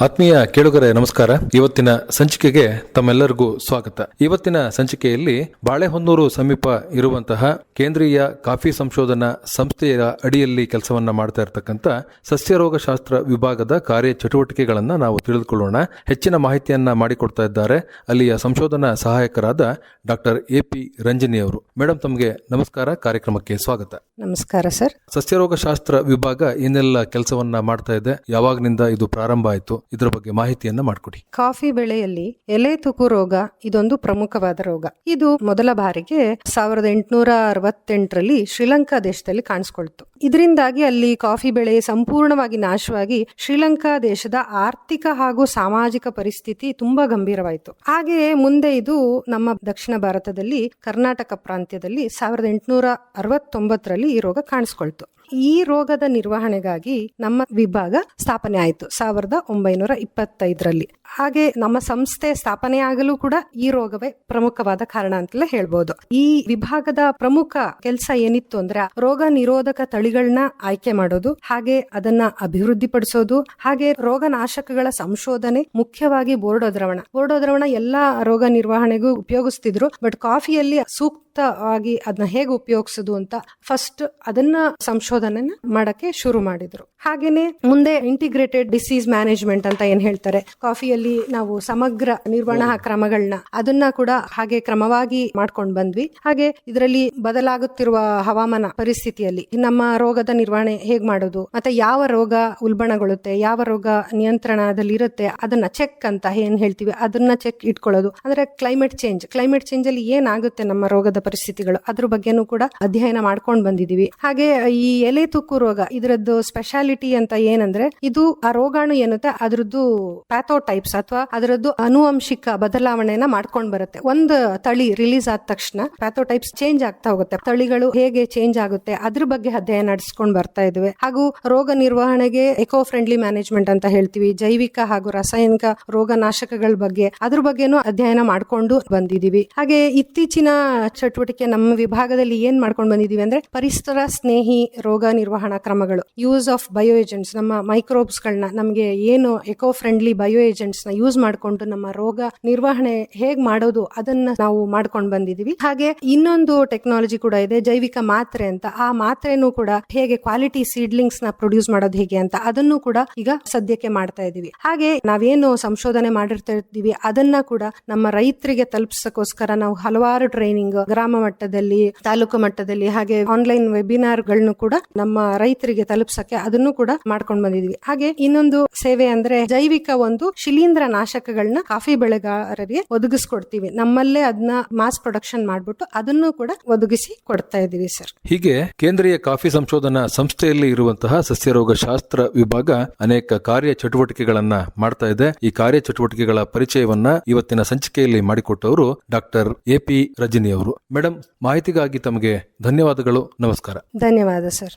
ಆತ್ಮೀಯ ಕೇಳುಗರೆ ನಮಸ್ಕಾರ. ಇವತ್ತಿನ ಸಂಚಿಕೆಗೆ ತಮ್ಮೆಲ್ಲರಿಗೂ ಸ್ವಾಗತ. ಇವತ್ತಿನ ಸಂಚಿಕೆಯಲ್ಲಿ ಬಾಳೆಹೊನ್ನೂರು ಸಮೀಪ ಇರುವಂತಹ ಕೇಂದ್ರೀಯ ಕಾಫಿ ಸಂಶೋಧನಾ ಸಂಸ್ಥೆಯ ಅಡಿಯಲ್ಲಿ ಕೆಲಸವನ್ನ ಮಾಡ್ತಾ ಇರತಕ್ಕಂಥ ಸಸ್ಯರೋಗಶಾಸ್ತ್ರ ವಿಭಾಗದ ಕಾರ್ಯ ಚಟುವಟಿಕೆಗಳನ್ನ ನಾವು ತಿಳಿದುಕೊಳ್ಳೋಣ. ಹೆಚ್ಚಿನ ಮಾಹಿತಿಯನ್ನ ಮಾಡಿಕೊಡ್ತಾ ಇದ್ದಾರೆ ಅಲ್ಲಿಯ ಸಂಶೋಧನಾ ಸಹಾಯಕರಾದ ಡಾಕ್ಟರ್ ಎ ಪಿ ರಂಜನಿ ಅವರು. ಮೇಡಮ್ ತಮಗೆ ನಮಸ್ಕಾರ. ಕಾರ್ಯಕ್ರಮಕ್ಕೆ ಸ್ವಾಗತ. ನಮಸ್ಕಾರ ಸರ್. ಸಸ್ಯರೋಗಶಾಸ್ತ್ರ ವಿಭಾಗ ಏನೆಲ್ಲ ಕೆಲಸವನ್ನ ಮಾಡ್ತಾ ಇದೆ. ಯಾವಾಗನಿಂದ ಇದು ಪ್ರಾರಂಭ ಆಯಿತು? ಇದರ ಬಗ್ಗೆ ಮಾಹಿತಿಯನ್ನ ಮಾಡಿಕೊಡಿ. ಕಾಫಿ ಬೆಳೆಯಲ್ಲಿ ಎಲೆ ತುಕು ರೋಗ ಇದೊಂದು ಪ್ರಮುಖವಾದ ರೋಗ. ಇದು ಮೊದಲ ಬಾರಿಗೆ ಸಾವಿರದ ಎಂಟುನೂರ ಅರವತ್ತೆಂಟರಲ್ಲಿ ಶ್ರೀಲಂಕಾ ದೇಶದಲ್ಲಿ ಕಾಣಿಸ್ಕೊಳ್ತು. ಇದರಿಂದಾಗಿ ಅಲ್ಲಿ ಕಾಫಿ ಬೆಳೆ ಸಂಪೂರ್ಣವಾಗಿ ನಾಶವಾಗಿ ಶ್ರೀಲಂಕಾ ದೇಶದ ಆರ್ಥಿಕ ಹಾಗೂ ಸಾಮಾಜಿಕ ಪರಿಸ್ಥಿತಿ ತುಂಬಾ ಗಂಭೀರವಾಯಿತು. ಹಾಗೆಯೇ ಮುಂದೆ ಇದು ನಮ್ಮ ದಕ್ಷಿಣ ಭಾರತದಲ್ಲಿ, ಕರ್ನಾಟಕ ಪ್ರಾಂತ್ಯದಲ್ಲಿ ಸಾವಿರದ ಎಂಟುನೂರ ಅರವತ್ತೊಂಬತ್ತರಲ್ಲಿ ಈ ರೋಗ ಕಾಣಿಸ್ಕೊಳ್ತು. ಈ ರೋಗದ ನಿರ್ವಹಣೆಗಾಗಿ ನಮ್ಮ ವಿಭಾಗ ಸ್ಥಾಪನೆ ಆಯಿತು ಸಾವಿರದ ಒಂಬೈನೂರ ಇಪ್ಪತ್ತೈದರಲ್ಲಿ. ಹಾಗೆ ನಮ್ಮ ಸಂಸ್ಥೆ ಸ್ಥಾಪನೆ ಆಗಲು ಕೂಡ ಈ ರೋಗವೇ ಪ್ರಮುಖವಾದ ಕಾರಣ ಅಂತಲೇ ಹೇಳ್ಬೋದು. ಈ ವಿಭಾಗದ ಪ್ರಮುಖ ಕೆಲಸ ಏನಿತ್ತು ಅಂದ್ರೆ ರೋಗ ನಿರೋಧಕ ತಳಿಗಳನ್ನ ಆಯ್ಕೆ ಮಾಡೋದು, ಹಾಗೆ ಅದನ್ನ ಅಭಿವೃದ್ಧಿಪಡಿಸೋದು, ಹಾಗೆ ರೋಗನಾಶಕಗಳ ಸಂಶೋಧನೆ ಮುಖ್ಯವಾಗಿ ಬೋರ್ಡೋ ದ್ರವಣ ಬೋರ್ಡೋ ದ್ರವಣ ಎಲ್ಲಾ ರೋಗ ನಿರ್ವಹಣೆಗೂ ಉಪಯೋಗಿಸ್ತಿದ್ರು, ಬಟ್ ಕಾಫಿಯಲ್ಲಿ ಸೂಕ್ತವಾಗಿ ಅದನ್ನ ಹೇಗೆ ಉಪಯೋಗಿಸೋದು ಅಂತ ಫಸ್ಟ್ ಅದನ್ನ ಸಂಶೋಧನೆ ಮಾಡಕ್ಕೆ ಶುರು ಮಾಡಿದ್ರು. ಹಾಗೇನೆ ಮುಂದೆ ಇಂಟಿಗ್ರೇಟೆಡ್ ಡಿಸೀಸ್ ಮ್ಯಾನೇಜ್ಮೆಂಟ್ ಅಂತ ಏನ್ ಹೇಳ್ತಾರೆ ಕಾಫಿಯಲ್ಲಿ ನಾವು ಸಮಗ್ರ ನಿರ್ವಹಣಾ ಕ್ರಮಗಳನ್ನ ಅದನ್ನ ಕೂಡ ಹಾಗೆ ಕ್ರಮವಾಗಿ ಮಾಡ್ಕೊಂಡು ಬಂದ್ವಿ. ಹಾಗೆ ಇದರಲ್ಲಿ ಬದಲಾಗುತ್ತಿರುವ ಹವಾಮಾನ ಪರಿಸ್ಥಿತಿಯಲ್ಲಿ ನಮ್ಮ ರೋಗದ ನಿರ್ವಹಣೆ ಹೇಗ್ ಮಾಡೋದು ಮತ್ತೆ ಯಾವ ರೋಗ ಉಲ್ಬಣಗೊಳ್ಳುತ್ತೆ ಯಾವ ರೋಗ ನಿಯಂತ್ರಣದಲ್ಲಿ ಇರುತ್ತೆ ಅದನ್ನ ಚೆಕ್ ಅಂತ ಏನ್ ಹೇಳ್ತೀವಿ ಅದನ್ನ ಚೆಕ್ ಇಟ್ಕೊಳ್ಳೋದು. ಅಂದ್ರೆ ಕ್ಲೈಮೇಟ್ ಚೇಂಜ್ ಕ್ಲೈಮೇಟ್ ಚೇಂಜ್ ಅಲ್ಲಿ ಏನಾಗುತ್ತೆ ನಮ್ಮ ರೋಗದ ಪರಿಸ್ಥಿತಿಗಳು ಅದ್ರ ಬಗ್ಗೆನೂ ಕೂಡ ಅಧ್ಯಯನ ಮಾಡ್ಕೊಂಡು ಬಂದಿದೀವಿ. ಹಾಗೆ ಈ ಎಲೆ ತುಕ್ಕು ರೋಗ ಇದರದ್ದು ಸ್ಪೆಷಾಲಿಟಿ ಅಂತ ಏನಂದ್ರೆ ಇದು ಆ ರೋಗಾಣು ಏನುತ್ತೆ ಅದರದ್ದು ಪ್ಯಾಥೋಟೈಪ್ಸ್ ಅಥವಾ ಅದರದ್ದು ಅನುವಂಶಿಕ ಬದಲಾವಣೆನ ಮಾಡ್ಕೊಂಡು ಬರುತ್ತೆ. ಒಂದು ತಳಿ ರಿಲೀಸ್ ಆದ ತಕ್ಷಣ ಪ್ಯಾಥೋಟೈಪ್ಸ್ ಚೇಂಜ್ ಆಗ್ತಾ ಹೋಗುತ್ತೆ. ತಳಿಗಳು ಹೇಗೆ ಚೇಂಜ್ ಆಗುತ್ತೆ ಅದ್ರ ಬಗ್ಗೆ ಅಧ್ಯಯನ ನಡೆಸ್ಕೊಂಡು ಬರ್ತಾ ಇದ್ವಿ. ಹಾಗೂ ರೋಗ ನಿರ್ವಹಣೆಗೆ ಎಕೋ ಫ್ರೆಂಡ್ಲಿ ಮ್ಯಾನೇಜ್ಮೆಂಟ್ ಅಂತ ಹೇಳ್ತೀವಿ. ಜೈವಿಕ ಹಾಗೂ ರಾಸಾಯನಿಕ ರೋಗನಾಶಕಗಳ ಬಗ್ಗೆ ಅದ್ರ ಬಗ್ಗೆನೂ ಅಧ್ಯಯನ ಮಾಡ್ಕೊಂಡು ಬಂದಿದೀವಿ. ಹಾಗೆ ಇತ್ತೀಚಿನ ಚಟುವಟಿಕೆ ನಮ್ಮ ವಿಭಾಗದಲ್ಲಿ ಏನ್ ಮಾಡ್ಕೊಂಡು ಬಂದಿದೀವಿ ಅಂದ್ರೆ ಪರಿಸರ ಸ್ನೇಹಿ ರೋಗ ನಿರ್ವಹಣಾ ಕ್ರಮಗಳು. ಯೂಸ್ ಆಫ್ ಬಯೋ ಏಜೆಂಟ್ಸ್ ನಮ್ಮ ಮೈಕ್ರೋಬ್ಸ್ ಗಳನ್ನ ನಮಗೆ ಏನು ಎಕೋ ಫ್ರೆಂಡ್ಲಿ ಬಯೋ ಏಜೆಂಟ್ಸ್ ನ ಯೂಸ್ ಮಾಡಿಕೊಂಡು ನಮ್ಮ ರೋಗ ನಿರ್ವಹಣೆ ಹೇಗ್ ಮಾಡೋದು ಅದನ್ನ ನಾವು ಮಾಡ್ಕೊಂಡು ಬಂದಿದೀವಿ. ಹಾಗೆ ಇನ್ನೊಂದು ಟೆಕ್ನಾಲಜಿ ಕೂಡ ಇದೆ, ಜೈವಿಕ ಮಾತ್ರೆ ಅಂತ. ಆ ಮಾತ್ರೆನೂ ಕೂಡ ಹೇಗೆ ಕ್ವಾಲಿಟಿ ಸೀಡ್ಲಿಂಗ್ಸ್ನ ಪ್ರೊಡ್ಯೂಸ್ ಮಾಡೋದು ಹೇಗೆ ಅಂತ ಅದನ್ನು ಕೂಡ ಈಗ ಸದ್ಯಕ್ಕೆ ಮಾಡ್ತಾ ಇದೀವಿ. ಹಾಗೆ ನಾವೇನು ಸಂಶೋಧನೆ ಮಾಡಿರ್ತಾ ಇರ್ತೀವಿ ಅದನ್ನ ಕೂಡ ನಮ್ಮ ರೈತರಿಗೆ ತಲುಪಿಸಕ್ಕೋಸ್ಕರ ನಾವು ಹಲವಾರು ಟ್ರೈನಿಂಗ್ ಗ್ರಾಮ ಮಟ್ಟದಲ್ಲಿ, ತಾಲೂಕು ಮಟ್ಟದಲ್ಲಿ ಹಾಗೆ ಆನ್ಲೈನ್ ವೆಬಿನಾರ್ಗಳನ್ನು ಕೂಡ ನಮ್ಮ ರೈತರಿಗೆ ತಲುಪಿಸಕ್ಕೆ ಅದನ್ನು ಕೂಡ ಮಾಡ್ಕೊಂಡು ಬಂದಿದೀವಿ. ಹಾಗೆ ಇನ್ನೊಂದು ಸೇವೆ ಅಂದ್ರೆ ಜೈವಿಕ ಒಂದು ಶಿಲೀಂಧ್ರ ನಾಶಕಗಳನ್ನ ಕಾಫಿ ಬೆಳೆಗಾರರಿಗೆ ಒದಗಿಸ್ಕೊಡ್ತೀವಿ. ನಮ್ಮಲ್ಲೇ ಅದನ್ನ ಮಾಸ್ ಪ್ರೊಡಕ್ಷನ್ ಮಾಡ್ಬಿಟ್ಟು ಅದನ್ನು ಕೂಡ ಒದಗಿಸಿ ಕೊಡ್ತಾ ಇದೀವಿ ಸರ್ ಹೀಗೆ ಕೇಂದ್ರೀಯ ಕಾಫಿ ಸಂಶೋಧನಾ ಸಂಸ್ಥೆಯಲ್ಲಿ ಇರುವಂತಹ ಸಸ್ಯರೋಗ ಶಾಸ್ತ್ರ ವಿಭಾಗ ಅನೇಕ ಕಾರ್ಯ ಚಟುವಟಿಕೆಗಳನ್ನ ಮಾಡ್ತಾ ಇದೆ. ಈ ಕಾರ್ಯ ಚಟುವಟಿಕೆಗಳ ಪರಿಚಯವನ್ನ ಇವತ್ತಿನ ಸಂಚಿಕೆಯಲ್ಲಿ ಮಾಡಿಕೊಟ್ಟವರು ಡಾಕ್ಟರ್ ಎ ಪಿ ರಜನಿ ಅವರು. ಮೇಡಮ್ ಮಾಹಿತಿಗಾಗಿ ತಮಗೆ ಧನ್ಯವಾದಗಳು. ನಮಸ್ಕಾರ. ಧನ್ಯವಾದ ಸರ್